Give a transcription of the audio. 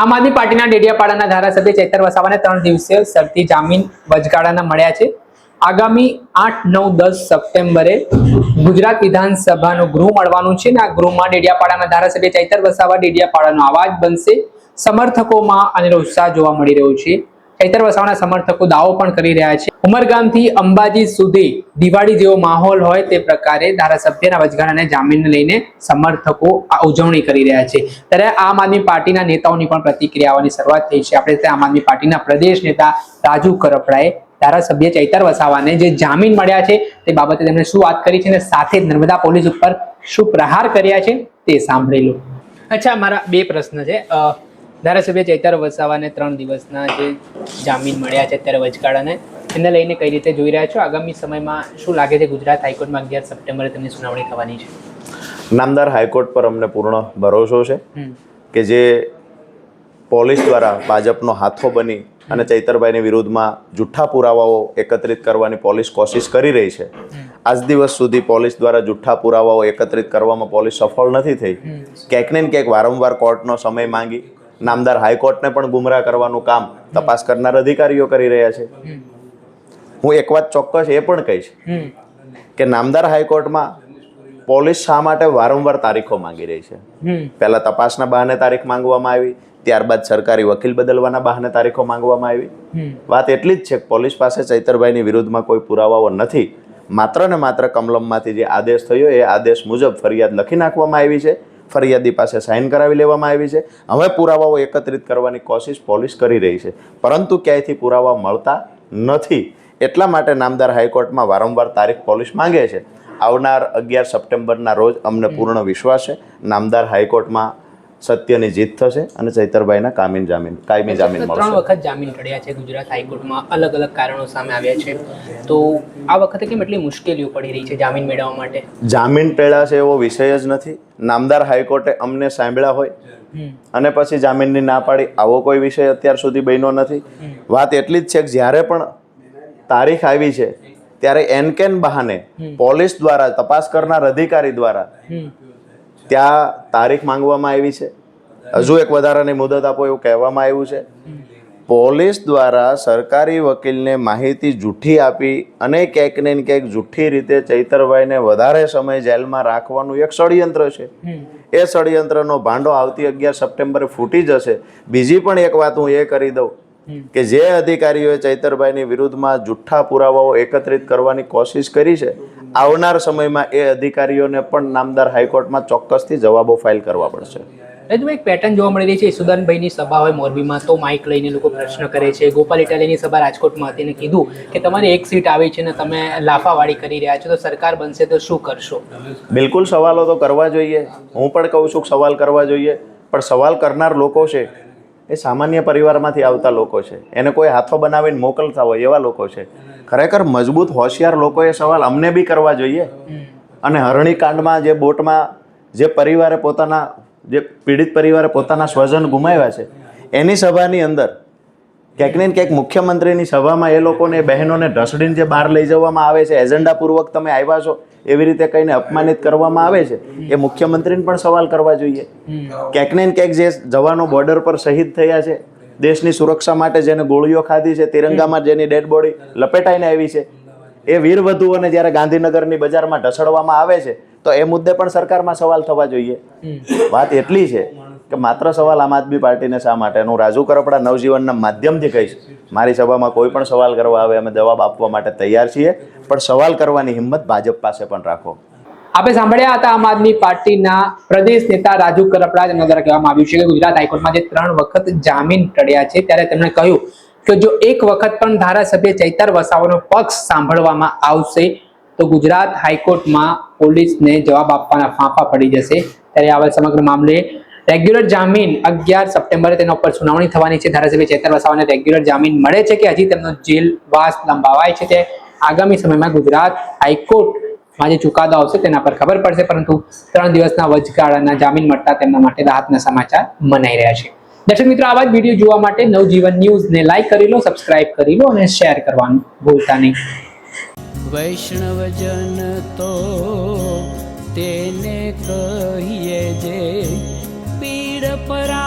આમ આદમી પાર્ટીના ડેડિયાપાડાના ધારાસભ્ય ચેતર વસાવાને ત્રણ દિવસીય શરતી જામીન વચગાળાના મળ્યા છે. આગામી આઠ, નવ, દસ સપ્ટેમ્બરે ગુજરાત વિધાનસભાનું ગૃહ મળવાનું છે ને આ ગૃહમાં ડેડિયાપાડાના ધારાસભ્ય ચૈતર વસાવા ડેડિયાપાડાનો અવાજ બનશે. સમર્થકોમાં અને ઉત્સાહ જોવા મળી રહ્યો છે. ચૈતર વસાવાના સમર્થકો દાવો પણ કરી રહ્યા છે. ઉમરગામથી અંબાજી સુધી દિવાળી જેવો માહોલ હોય તે પ્રકારે ધારાસભ્યના વચગાળાને જામીન લઈને સમર્થકો ઉજવણી કરી રહ્યા છે. ત્યારે આમ આદમી પાર્ટીના નેતાઓની પણ પ્રતિક્રિયા આવવાની શરૂઆત થઈ છે. આપણે આમ આદમી પાર્ટીના પ્રદેશ નેતા રાજુ કરપડાએ ધારાસભ્ય ચૈતર વસાવાને જે જામીન મળ્યા છે તે બાબતે તેમણે શું વાત કરી છે અને સાથે નર્મદા પોલીસ ઉપર શું પ્રહાર કર્યા છે તે સાંભળી લો. અચ્છા, મારા બે પ્રશ્ન છે. ધારાસભ્ય ચૈતર વસાવાને ત્રણ દિવસના જે જામીન મળ્યા છે અત્યારે વચગાળાને એને લઈને કઈ રીતે જોઈ રહ્યા છો? આગામી સમયમાં શું લાગે છે ગુજરાત હાઈકોર્ટમાં અગિયાર સપ્ટેમ્બરે તેમની સુનાવણી થવાની છે? નામદાર હાઈકોર્ટ પર અમને પૂર્ણ ભરોસો છે કે જે પોલીસ દ્વારા ભાજપનો હાથો બની અને ચૈતરભાઈની વિરુદ્ધમાં જુઠ્ઠા પુરાવાઓ એકત્રિત કરવાની પોલીસ કોશિશ કરી રહી છે. આજ દિવસ સુધી પોલીસ દ્વારા જુઠ્ઠા પુરાવાઓ એકત્રિત કરવામાં પોલીસ સફળ નથી થઈ. ક્યાંક ને ક્યાંક વારંવાર કોર્ટનો સમય માંગી નામદાર હાઈકોર્ટને પણ ગુમરાહ કરવાનું કામ તપાસ કરનાર અધિકારીઓ કરી રહ્યા છે. હું એક વાત ચોક્કસ એ પણ કહીશ કે નામદાર હાઈકોર્ટમાં પોલીસ શા માટે વારંવાર તારીખો માંગી રહી છે? પહેલા તપાસના બહાને તારીખ માંગવામાં આવી ત્યારબાદ સરકારી વકીલ બદલવાના બહાને તારીખો માંગવામાં આવી. વાત એટલી જ છે કે પોલીસ પાસે ચૈતરભાઈની વિરુદ્ધમાં કોઈ પુરાવાઓ નથી. માત્ર ને માત્ર કમલમમાંથી જે આદેશ થયો એ આદેશ મુજબ ફરિયાદ લખી નાખવામાં આવી છે. ફરિયાદી પાસે સાઇન કરાવી લેવામાં આવી છે. હવે પુરાવાઓ એકત્રિત કરવાની કોશિશ પોલીસ કરી રહી છે. પરંતુ ક્યાંયથી પુરાવા મળતા નથી, એટલા માટે નામદાર હાઈકોર્ટમાં વારંવાર તારીખ પોલીસ માંગે છે. આવનાર અગિયાર સપ્ટેમ્બરના રોજ અમને પૂર્ણ વિશ્વાસ છે. નામદાર હાઈકોર્ટમાં સત્યની જીત થશે અને ચૈતરભાઈના કામીન જામીન કાયમી જામીન ત્રણ વખત જામીન પડ્યા છે ગુજરાત હાઈકોર્ટમાં. અલગ અલગ કારણો સામે આવ્યા છે. તો આ વખતે કેમ એટલી મુશ્કેલીઓ પડી રહી છે જામીન મેળવવા માટે? જામીન ટેળા છે એવો વિષય જ નથી. નામદાર હાઈકોર્ટે અમને સાંભળ્યા હોય અને પછી જામીનની ના પાડી. આવો કોઈ વિષય અત્યાર સુધી બન્યો નથી. વાત એટલી જ છે કે જ્યારે પણ તારીખ આવી છે ત્યારે એનકેન બહાને પોલીસ દ્વારા તપાસ કરનાર અધિકારી દ્વારા ત્યાં તારીખ માંગવામાં આવી છે. હજુ એક વધારાની મુદત આપો એવું કહેવામાં આવ્યું છે. પોલીસ દ્વારા સરકારી વકીલને માહિતી જૂઠી આપી અને ક્યાંક ને ક્યાંક જૂઠી રીતે ચૈતરભાઈને વધારે સમય જેલમાં રાખવાનું એક ષડયંત્ર છે. એ ષડયંત્રનો ભાંડો આવતી અગિયાર સપ્ટેમ્બરે ફૂટી જશે. બીજી પણ એક વાત હું એ કરી દઉં. કે જે અધિકારીઓએ ચૈતરભાઈની વિરુદ્ધમાં જુઠ્ઠા પુરાવાઓ એકત્રિત કરવાની કોશિશ કરી છે આવનાર સમયમાં એ અધિકારીઓને પણ નામદાર હાઈકોર્ટમાં ચોક્કસથી જવાબો ફાઇલ કરવા પડશે. રજમાં એક પેટર્ન જોવા મળી રહી છે ઈસુદાનભાઈની સભા હોય મોરબીમાં તો માઇક લઈને લોકો પ્રશ્ન કરે છે. ગોપાલ ઇટાલીની સભા રાજકોટમાં હતી કીધું કે તમારી એક સીટ આવી છે ને તમે લાફાવાળી કરી રહ્યા છો તો સરકાર બનશે તો શું કરશો? બિલકુલ સવાલો તો કરવા જોઈએ. હું પણ કહું છું સવાલ કરવા જોઈએ. પણ સવાલ કરનાર લોકો છે એ સામાન્ય પરિવારમાંથી આવતા લોકો છે. એને કોઈ હાથો બનાવીને મોકલતા હોય એવા લોકો છે. ખરેખર મજબૂત હોશિયાર લોકોએ સવાલ અમને બી કરવા જોઈએ. અને હરણીકાંડમાં જે બોટમાં જે પરિવારે પોતાના, જે પીડિત પરિવારે પોતાના સ્વજન ગુમાવ્યા છે, એની સભાની અંદર ક્યાંક ને ક્યાંક મુખ્યમંત્રીની સભામાં એ લોકોને, બહેનોને ઢસડીને જે બહાર લઈ જવામાં આવે છે, એજન્ડાપૂર્વક તમે આવ્યા છો એવી રીતે કહીને અપમાનિત કરવામાં આવે છે, એ મુખ્યમંત્રીને પણ સવાલ કરવા જોઈએ. ક્યાંક ને ક્યાંક જે જવાનો બોર્ડર પર શહીદ થયા છે, દેશની સુરક્ષા માટે જેને ગોળીઓ ખાધી છે, તિરંગામાં જેની ડેડ બોડી લપેટાઈને આવી છે, એ વીરવધુઓને જ્યારે ગાંધીનગરની બજારમાં ઢસડવામાં આવે છે, તો એ મુદ્દે પણ સરકારમાં સવાલ થવા જોઈએ. વાત એટલી છે કે માત્ર સવાલ આમ આદમી પાર્ટીને શા માટે? હું રાજુ કરપડા નવજીવનના માધ્યમથી કહીશ. મારી સભામાં કોઈ પણ સવાલ કરવા આવે, અમે જવાબ આપવા માટે તૈયાર છીએ. પણ સવાલ કરવાની હિંમત ભાજપ પાસે પણ રાખો. આપણે સાંભળ્યા હતા આમ આદમી પાર્ટીના પ્રદેશ નેતા રાજુ કરપડા જેના દ્વારા કહેવામાં આવ્યું છે કે ગુજરાત હાઈકોર્ટમાં જે ત્રણ વખત જામીન ટળ્યા છે, ત્યારે તેમણે કહ્યું કે જો એક વખત પણ ધારાસભ્ય ચૈતર વસાવાનો પક્ષ સાંભળવામાં આવશે, તો ગુજરાત હાઈકોર્ટમાં પોલીસને જવાબ આપવાના ફાંફા પડી જશે. ત્યારે આવા સમગ્ર મામલે રેગ્યુલર જામીન અગિયાર સપ્ટેમ્બરે તેના ઉપર સુનાવણી થવાની છે. ધારાસભ્ય ચેતર વસાવાને રેગ્યુલર જામીન મળે છે કે હજી તેમનો જેલવાસ લંબાવાય છે તે આગામી સમયમાં ગુજરાત હાઈકોર્ટમાં જે ચુકાદો આવશે તેના પર ખબર પડશે, પરંતુ ત્રણ દિવસના વચગાળાના જામીન મળતા તેમના માટે રાહતના સમાચાર મનાઈ રહ્યા છે. દર્શક મિત્રો, આવા જ વીડિયો જોવા માટે નવજીવન ન્યૂઝને લાઈક કરી લો, સબસ્ક્રાઇબ કરી લો અને શેર કરવાનું ભૂલતા નહીં. વૈષ્ણવજન તો તેને કહીએ જે પીડ પરા